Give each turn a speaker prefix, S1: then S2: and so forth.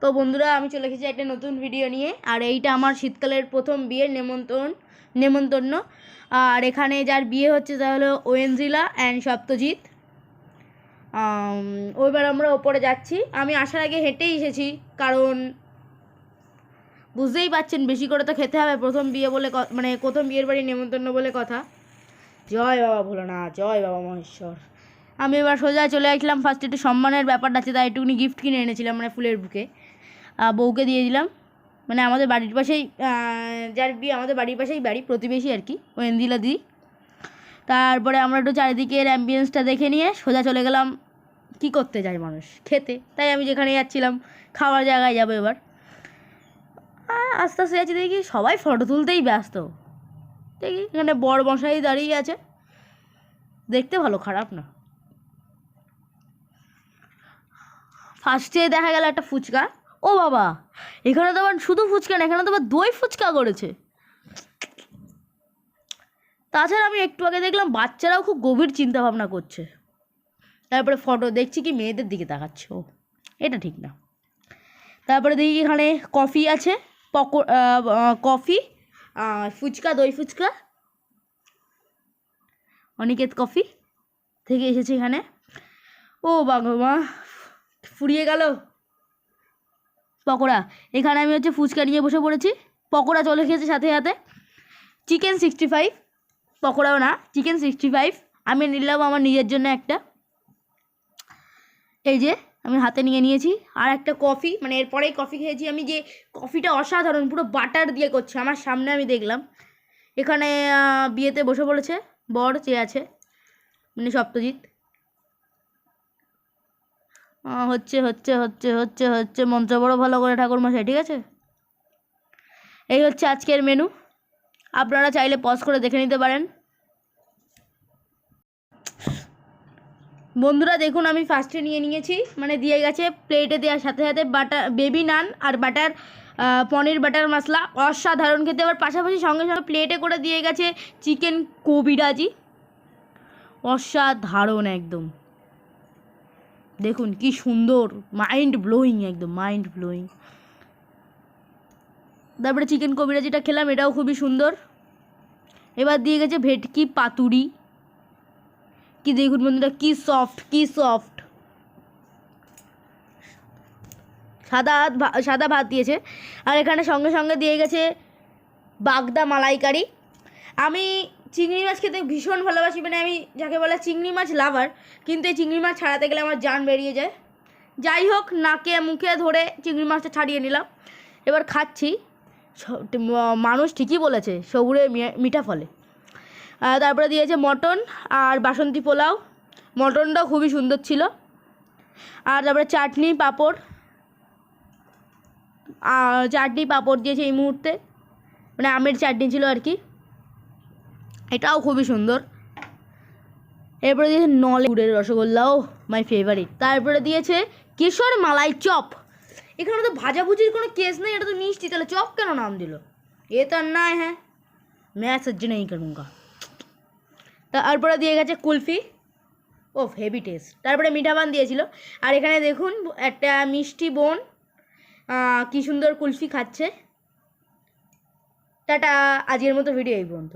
S1: তো বন্ধুরা, আমি চলে এসেছি একটা নতুন ভিডিও নিয়ে, আর এইটা আমার শীতকালের প্রথম বিয়ের নেমন্তন্ন নেমন্তন্ন। আর এখানে যার বিয়ে হচ্ছে তা হলো ওয়েনজিলা অ্যান্ড সপ্তজিৎ। ওইবার আমরা ওপরে যাচ্ছি। আমি আসার আগে হেঁটেই এসেছি, কারণ বুঝতেই পারছেন, বেশি করে তো খেতে হবে প্রথম বিয়ে বলে মানে প্রথম বিয়ের বাড়ি নেমন্তন্ন বলে কথা। জয় বাবা ভোলানাথ, জয় বাবা মহেশ্বর। আমি এবার সোজা চলে আসলাম। ফার্স্ট একটু সম্মানের ব্যাপারটা আছে, তাই একটুখানি গিফট কিনে এনেছিলাম মানে ফুলের বুকে। বউকে দিয়ে দিলাম। মানে আমাদের বাড়ির পাশেই যার বিয়ে, আমাদের বাড়ির পাশেই বাড়ি, প্রতিবেশী আর কি ওয়েন্দিলা দি। তারপরে আমরা একটু চারিদিকের অ্যাম্বিয়েন্সটা দেখে নিয়ে সোজা চলে গেলাম। কি করতে যায় মানুষ? খেতে। তাই আমি যেখানে যাচ্ছিলাম, খাওয়ার জায়গায় যাব এবার। আস্তে আস্তে যাচ্ছি, দেখি সবাই ফটো তুলতেই ব্যস্ত। দেখি এখানে বড় মশাই দাঁড়িয়ে আছে। দেখতে ভালো, খারাপ না। ফার্স্টে দেখা গেল একটা ফুচকা। ও বাবা, এখানে তো আবার শুধু ফুচকা না, এখানে তো আবার দই ফুচকা করেছে। তাছাড়া আমি একটু আগে দেখলাম বাচ্চারাও খুব গভীর চিন্তা ভাবনা করছে। তারপরে ফটো দেখছি কি মেয়েদের দিকে তাকাচ্ছে, ও, এটা ঠিক না। তারপরে দেখি এখানে কফি আছে, পকো কফি ফুচকা, দই ফুচকা। অনিকেত কফি থেকে এসেছে এখানে। ও বাবা ফুরিয়ে গেল? পকোড়া। এখানে আমি হচ্ছে ফুচকা নিয়ে বসে পড়েছি। পকোড়া চলে খেয়েছে সাথে সাথে। চিকেন সিক্সটি ফাইভ পকোড়াও না চিকেন সিক্সটি ফাইভ আমি নিলাম আমার নিজের জন্য একটা। এই যে, আমি হাতে নিয়ে নিয়েছি। আর একটা কফি মানে এরপরেই কফি খেয়েছি আমি যে কফিটা অসাধারণ, পুরো বাটার দিয়ে করছে। আমার সামনে আমি দেখলাম। এখানে বিয়েতে বসে পড়েছে। বর চেয়ে আছে। মানে সপ্তজিৎ। হচ্ছে হচ্ছে হচ্ছে হচ্ছে হচ্ছে, মন্ত্র বড় ভালো করে ঠাকুরমশাই, ঠিক আছে? এই হচ্ছে আজকের মেনু আপনারা চাইলে পজ করে দেখে নিতে পারেন। বন্ধুরা, দেখুন, আমি ফার্স্টে নিয়ে নিয়েছি। মানে দিয়ে গেছে প্লেটে দেওয়ার সাথে সাথে বাটার বেবি নান আর বাটার পনির বাটার মশলা। অসাধারণ খেতে। আবার পাশাপাশি সঙ্গে সঙ্গে প্লেটে করে দিয়ে গেছে চিকেন কবিরাজি। অসাধারণ একদম। দেখুন কি সুন্দর মাইন্ড ব্লোয়িং একদম মাইন্ড ব্লোয়িং তারপরে চিকেন কবিরা যেটা খেলাম, এটাও খুবই সুন্দর। এবার দিয়ে গেছে ভেটকি পাতুরি। কি দেখুন বন্ধুরা, কি সফট কি সফট সাদা সাদা ভাত দিয়েছে। আর এখানে সঙ্গে সঙ্গে দিয়ে গেছে বাগদা মালাইকারি। আমি চিংড়ি মাছ খেতে ভীষণ ভালোবাসি মানে আমি যাকে বলে চিংড়ি মাছ লাভার কিন্তু এই চিংড়ি মাছ ছাড়াতে গেলে আমার জান বেরিয়ে যায়। যাই হোক, নাকে মুখে ধরে চিংড়ি মাছটা ছাড়িয়ে নিলাম। এবার খাচ্ছি। মানুষ ঠিকই বলেছে, সবুরে মিঠা ফলে। তারপরে দিয়েছে মটন আর বাসন্তী পোলাও। মটনটাও খুবই সুন্দর ছিল। আর তারপরে চাটনি, পাঁপড়। আর চাটনি, পাঁপড় দিয়েছে এই মুহূর্তে। মানে আমের চাটনি ছিল আর কি। এটাও খুবই সুন্দর এরপরে দিয়েছে নলে গুড়ের রসগোল্লা ও মাই ফেভারিট তারপরে দিয়েছে কেশর মালাই চপ এখানে তো ভাজাভুজির কোনো কেস নেই এটা তো মিষ্টি তাহলে চপ কেন নাম দিল এ তো আর নয় হ্যাঁ मैं सज्ज नहीं करूँगा তারপরে দিয়ে গেছে কুলফি ও হেভি টেস্ট তারপরে মিঠা পান দিয়েছিল আর এখানে দেখুন একটা মিষ্টি বোন আহ, কি সুন্দর কুলফি খাচ্ছে টাটা আজকের মতো ভিডিও এই পর্যন্ত